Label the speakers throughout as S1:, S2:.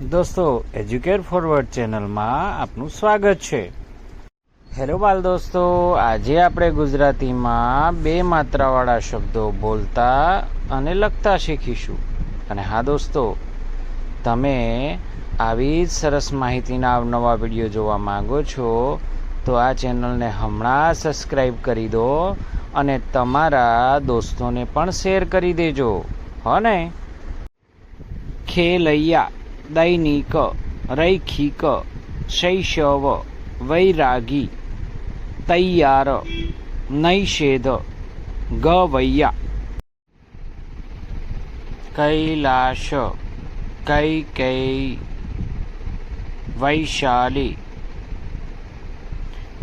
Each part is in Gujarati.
S1: દોસ્તો એજ્યુકેટ ફોરવર્ડ ચેનલમાં આપનું સ્વાગત છે. હેલો બાલ દોસ્તો. આજે આપણે ગુજરાતીમાં બે માત્રાવાળા શબ્દો બોલતા અને લખતા શીખીશું. અને હા, દોસ્તો, તમે આવી જ સરસ માહિતીના અવનવા વીડિયો જોવા માંગો છો, તો આ ચેનલને હમણાં સબસ્ક્રાઈબ કરી દો અને તમારા દોસ્તોને પણ શેર કરી દેજો. હો ને? ખેલૈયા. દૈનિક રૈખિક શૈશવ વૈરાગી તૈયાર નૈષેધ ગવૈયા કૈલાશ કૈકેયી વૈશાલી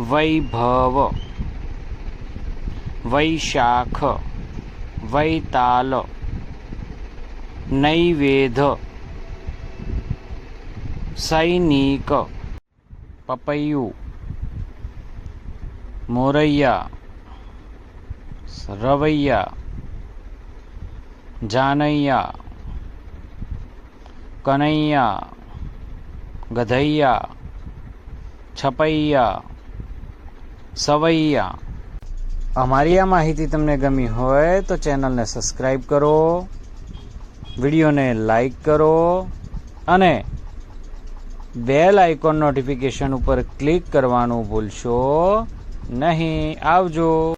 S1: વૈભવ વૈશાખ વૈતાલ નૈવેધ સૈનિક પપૈયું મોરૈયા રવૈયા જાનૈયા કનૈયા ગધૈયા છપૈયા સવૈયા અમારી આ માહિતી તમને ગમી હોય તો ચેનલને સબસ્ક્રાઈબ કરો, વિડીયોને લાઈક કરો અને બેલ આઇકોન નોટિફિકેશન ઉપર ક્લિક કરવાનું ભૂલશો નહીં. આવજો.